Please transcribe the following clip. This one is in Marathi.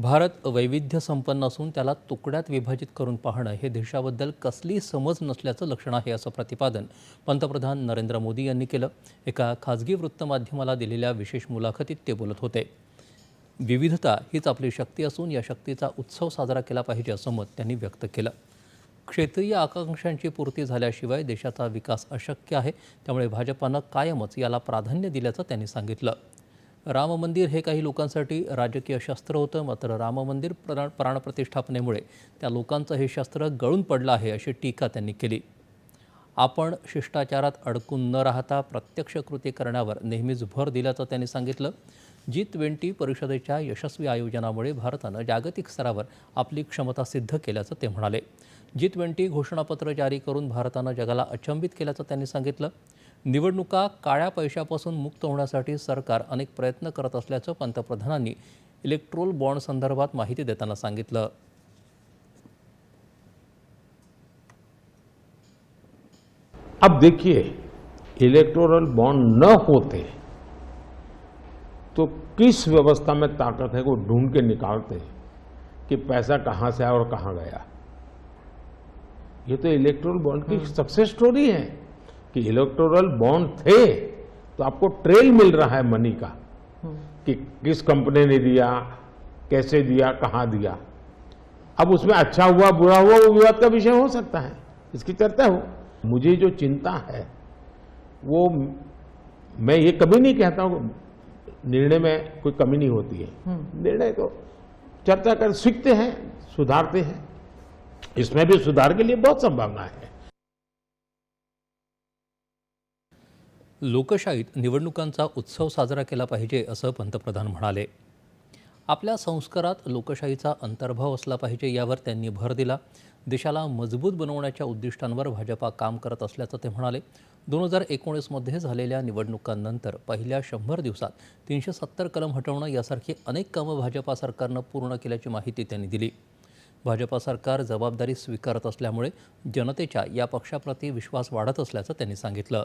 भारत वैविध्य संपन्न असून त्याला तुकड्यात विभाजित करून पाहणं हे देशाबद्दल कसली समज नसल्याचं लक्षण आहे असं प्रतिपादन पंतप्रधान नरेंद्र मोदी यांनी केलं. एका खाजगी वृत्तमाध्यमाला दिलेल्या विशेष मुलाखतीत ते बोलत होते. विविधता हीच आपली शक्ती असून या शक्तीचा उत्सव साजरा केला पाहिजे असं मत त्यांनी व्यक्त केलं. क्षेत्रीय आकांक्षांची पूर्ती झाल्याशिवाय देशाचा विकास अशक्य आहे. त्यामुळे भाजपानं कायमच याला प्राधान्य दिल्याचं त्यांनी सांगितलं. राम मंदिर हे काही लोकांसाठी राजकीय शास्त्र होतं मात्र राम मंदिर प्राण प्राणप्रतिष्ठापनेमुळे त्या लोकांचं हे शास्त्र गळून पडलं आहे अशी टीका त्यांनी केली. आपण शिष्टाचारात अडकून न राहता प्रत्यक्ष कृती करण्यावर नेहमीच भर दिल्याचं त्यांनी सांगितलं. जी ट्वेंटी परिषदेच्या यशस्वी आयोजनामुळे भारतानं जागतिक स्तरावर आपली क्षमता सिद्ध केल्याचं ते म्हणाले. जी ट्वेंटी घोषणापत्र जारी करून भारतानं जगाला अचंबित केल्याचं त्यांनी सांगितलं. निवडणुका काळ्या पैशापासून मुक्त होण्यासाठी सरकार अनेक प्रयत्न करत असल्याचं पंतप्रधानांनी इलेक्ट्रोल बॉन्ड संदर्भात माहिती देताना सांगितलं. अब देखिए इलेक्टोरल बॉन्ड न होते तो किस व्यवस्था में ताकत है वो ढूंढ के निकालते कि पैसा कहां से आया और कहां गया। ये तो इलेक्टोरल बॉन्ड की सक्सेस स्टोरी है। कि इलेक्टोरल बॉन्ड थे तो आपको ट्रेल मिल रहा है मनी का कि किस कंपनी ने दिया कैसे दिया कहाँ दिया। अब उसमें अच्छा हुआ बुरा हुआ वो विवाद का विषय हो सकता है इसकी चर्चा हो। मुझे जो चिंता है वो मैं ये कभी नहीं कहता हूँ निर्णय में कोई कमी नहीं होती है। निर्णय तो चर्चा कर सीखते हैं सुधारते हैं। इसमें भी सुधार के लिए बहुत संभावना है। लोकशाहीत निवडणुकांचा उत्सव साजरा केला पाहिजे असं पंतप्रधान म्हणाले. आपल्या संस्कारात लोकशाहीचा अंतर्भाव असला पाहिजे यावर त्यांनी भर दिला. देशाला मजबूत बनवण्याच्या उद्दिष्टांवर भाजपा काम करत असल्याचं ते म्हणाले. दोन हजार एकोणीसमध्ये झालेल्या निवडणुकांनंतर पहिल्या शंभर दिवसात तीनशे सत्तर कलम हटवणं यासारखी अनेक कामं भाजपा सरकारनं पूर्ण केल्याची माहिती त्यांनी दिली. भाजपा सरकार जबाबदारी स्वीकारत असल्यामुळे जनतेच्या या पक्षाप्रती विश्वास वाढत असल्याचं त्यांनी सांगितलं.